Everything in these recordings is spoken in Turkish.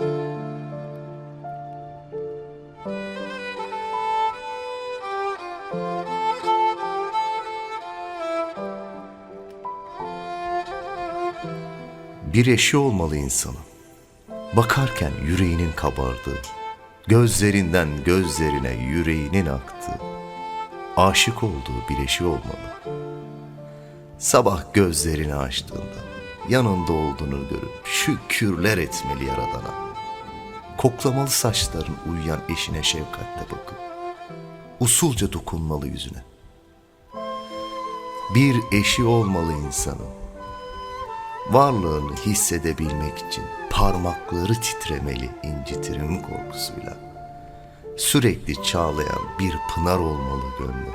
Bir eşi olmalı insanın. Bakarken yüreğinin kabardığı, gözlerinden gözlerine yüreğinin aktığı, aşık olduğu bir eşi olmalı. Sabah gözlerini açtığında yanında olduğunu görüp şükürler etmeli Yaradan'a. Koklamalı saçların uyuyan eşine şefkatle bakıp usulca dokunmalı yüzüne. Bir eşi olmalı insanın. Varlığını hissedebilmek için parmakları titremeli incitirim korkusuyla. Sürekli çağlayan bir pınar olmalı gönlü.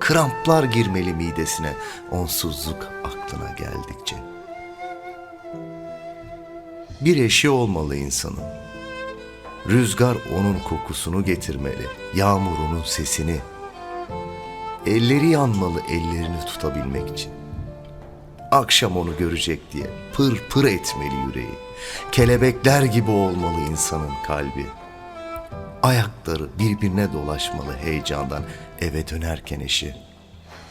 Kramplar girmeli midesine onsuzluk aklına geldikçe. Bir eşi olmalı insanın. Rüzgar onun kokusunu getirmeli, yağmurunun sesini. Elleri yanmalı ellerini tutabilmek için. Akşam onu görecek diye pır pır etmeli yüreği. Kelebekler gibi olmalı insanın kalbi. Ayakları birbirine dolaşmalı heyecandan eve dönerken eşi.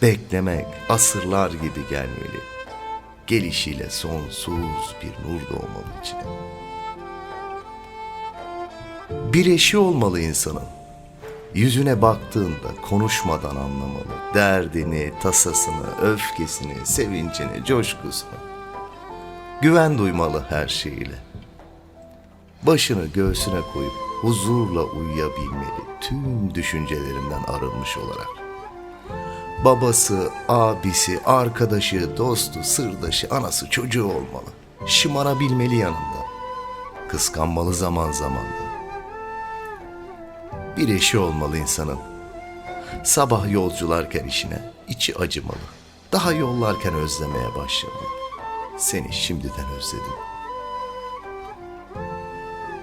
Beklemek asırlar gibi gelmeli. Gelişiyle sonsuz bir nur doğmalı içine. Bir eşi olmalı insanın. Yüzüne baktığında konuşmadan anlamalı. Derdini, tasasını, öfkesini, sevincini, coşkusunu. Güven duymalı her şeyiyle. Başını göğsüne koyup huzurla uyuyabilmeli tüm düşüncelerinden arınmış olarak. Babası, abisi, arkadaşı, dostu, sırdaşı, anası, çocuğu olmalı. Şımarabilmeli yanında. Kıskanmalı zaman zaman da. Bir eşi olmalı insanın. Sabah yolcularken işine içi acımalı. Daha yollarken özlemeye başlamalı. Seni şimdiden özledim.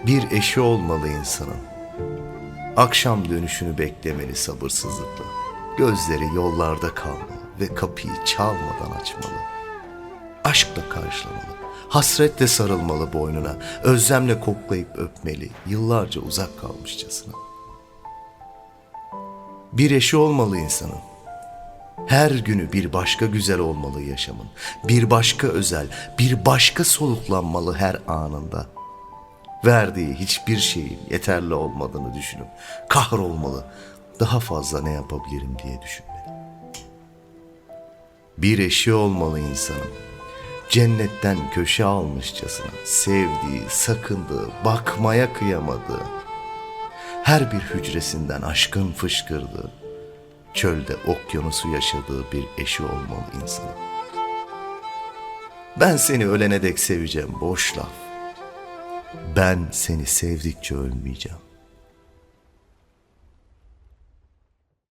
Bir eşi olmalı insanın. Akşam dönüşünü beklemeli sabırsızlıkla. Gözleri yollarda kalmalı ve kapıyı çalmadan açmalı. Aşkla karşılamalı. Hasretle sarılmalı boynuna. Özlemle koklayıp öpmeli. Yıllarca uzak kalmışçasına. Bir eşi olmalı insanın. Her günü bir başka güzel olmalı yaşamın. Bir başka özel, bir başka soluklanmalı her anında. Verdiği hiçbir şeyin yeterli olmadığını düşünüp kahrolmalı. Daha fazla ne yapabilirim diye düşünmeli. Bir eşi olmalı insanın. Cennetten köşe almışçasına sevdiği, sakındığı, bakmaya kıyamadığı, her bir hücresinden aşkın fışkırdığı, çölde okyanusu yaşadığı bir eşi olmalı insanın. Ben seni ölene dek seveceğim boş laf. Ben seni sevdikçe ölmeyeceğim.